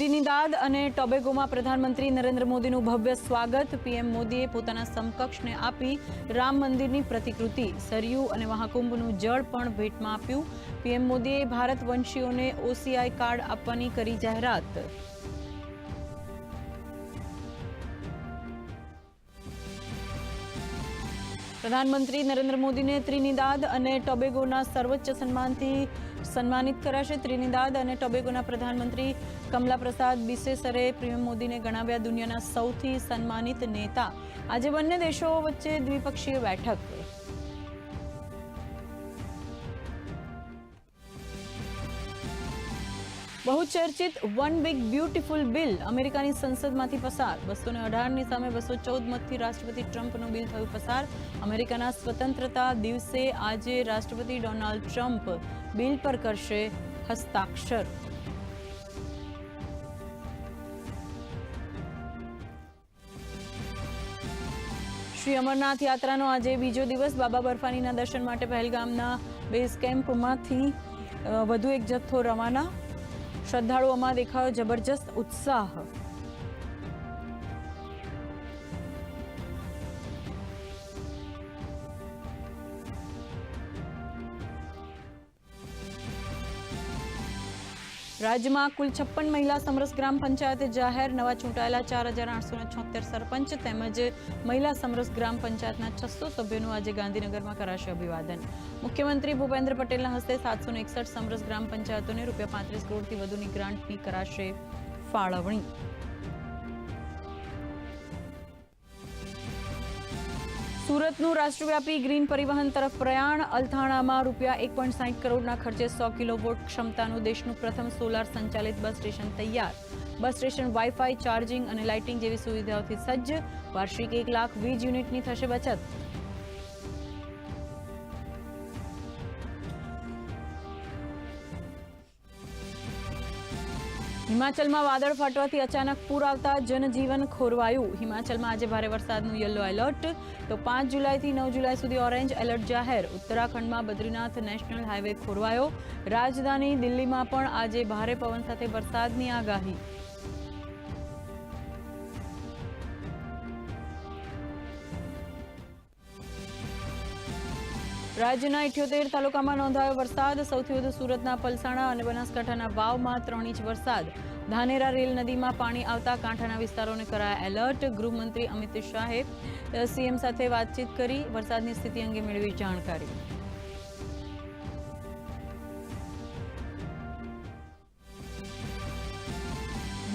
ત્રિનિદાદ અને ટોબેગોમાં પ્રધાનમંત્રી નરેન્દ્ર મોદીનું ભવ્ય સ્વાગત. પીએમ મોદીએ પોતાના સમકક્ષને આપી રામ મંદિરની પ્રતિકૃતિ, સરયુ અને મહાકુંભનું જળ પણ ભેટમાં આપ્યું. પીએમ મોદીએ ભારત વંશીઓને ઓસીઆઈ કાર્ડ આપવાની કરી જાહેરાત. પ્રધાનમંત્રી નરેન્દ્ર મોદીને ત્રિનિદાદ અને ટોબેગોના સર્વોચ્ચ સન્માનથી સન્માનિત કરાશે ત્રિનિદાદ અને ટોબેગોના પ્રધાનમંત્રી કમલા પ્રસાદ બિસેસરે પીએમ મોદીને ગણાવ્યા દુનિયાના સૌથી સન્માનિત નેતા. આજે બંને દેશો વચ્ચે દ્વિપક્ષીય બેઠક. બહુ ચર્ચિત વન બિગ બ્યુટીફુલ બિલ અમેરિકાની સંસદમાંથી પસાર. બસો ને અઢારની સામે બસો ચૌદ મતથી રાષ્ટ્રપતિ ટ્રમ્પનું બિલ થયું પસાર. અમેરિકાના સ્વતંત્રતા દિવસે આજે રાષ્ટ્રપતિ ડોનાલ્ડ ટ્રમ્પ બિલ પર કરશે હસ્તાક્ષર. શ્રી અમરનાથ યાત્રાનો આજે બીજો દિવસ. બાબા બર્ફાનીના દર્શન માટે પહેલગામના બેઝ કેમ્પમાંથી વધુ એક જથ્થો રવાના. શ્રદ્ધાળુઓમાં દેખાયો જબરજસ્ત ઉત્સાહ. રાજ્યમાં કુલ છપ્પન મહિલા સમરસ ગ્રામ પંચાયતે જાહેર નવા ચૂંટાયેલા ચાર હજાર આઠસો છોતેર સરપંચ તેમજ મહિલા સમરસ ગ્રામ પંચાયતના છસો સભ્યોનું આજે ગાંધીનગરમાં કરાશે અભિવાદન. મુખ્યમંત્રી ભૂપેન્દ્ર પટેલના હસ્તે સાતસો એકસઠ સમરસ ગ્રામ પંચાયતોને રૂપિયા પાંત્રીસ કરોડથી વધુની ગ્રાન્ટની કરાશે ફાળવણી. સુરતનું રાષ્ટ્રવ્યાપી ગ્રીન પરિવહન તરફ પ્રયાણ. અલથાણામાં રૂપિયા એક પોઈન્ટ સાઠ કરોડના ખર્ચે સો કિલોવોટ ક્ષમતાનું દેશનું પ્રથમ સોલાર સંચાલિત બસ સ્ટેશન તૈયાર. બસ સ્ટેશન વાઈફાઈ ચાર્જિંગ અને લાઇટિંગ જેવી સુવિધાઓથી સજ્જ. વાર્ષિક એક લાખ વીજ યુનિટની થશે બચત. હિમાચલમાં વાદળ ફાટવાથી અચાનક પૂર આવતા જનજીવન ખોરવાયું. હિમાચલમાં આજે ભારે વરસાદનું યલો એલર્ટ. તો પાંચ જુલાઈથી નવ જુલાઈ સુધી ઓરેન્જ એલર્ટ જાહેર. ઉત્તરાખંડમાં બદ્રીનાથ નેશનલ હાઈવે ખોરવાયો. રાજધાની દિલ્હીમાં પણ આજે ભારે પવન સાથે વરસાદની આગાહી. રાજ્યના ઇઠ્યોતેર તાલુકામાં નોંધાયો વરસાદ. સૌથી વધુ સુરતના પલસાણા અને બનાસકાંઠાના વાવમાં ત્રણ ઇંચ વરસાદ. ધાનેરા રેલ નદીમાં પાણી આવતા કાંઠાના વિસ્તારોને કરાયા એલર્ટ. ગૃહમંત્રી અમિત શાહે સીએમ સાથે વાતચીત કરી વરસાદની સ્થિતિ અંગે મેળવી જાણકારી.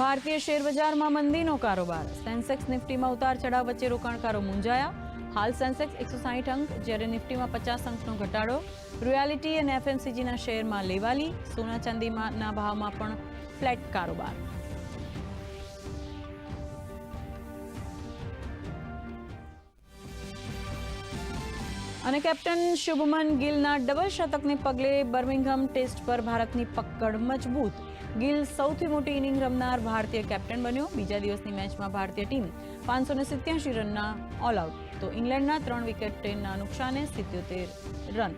ભારતીય શેર બજારમાં મંદીનો કારોબાર. સેન્સેક્સ નિફ્ટીમાં ઉતાર ચઢાવ વચ્ચે રોકાણકારો મૂંઝાયા. હાલ સેન્સેક્સ એકસો સાહીઠ અંક, જ્યારે નિફ્ટીમાં પચાસ અંકનો ઘટાડો, રોયાલિટી અને એફએમસીજીના શેરમાં લેવાલી સોના ચાંદીના ભાવમાં પણ ફ્લેટ કારોબાર. અને કેપ્ટન શુભમન ગિલના ડબલ શતકને પગલે બર્મિંઘમ ટેસ્ટ પર ભારતની પકડ મજબૂત. ગિલ સૌથી મોટી ઇનિંગ રમનાર ભારતીય કેપ્ટન બન્યો. બીજા દિવસની મેચમાં ભારતીય ટીમ પાંચસો સિત્યાસી રનના ઓલ આઉટ તો ઇંગ્લેન્ડના ત્રણ વિકેટના નુકસાને સિત્યોતેર રન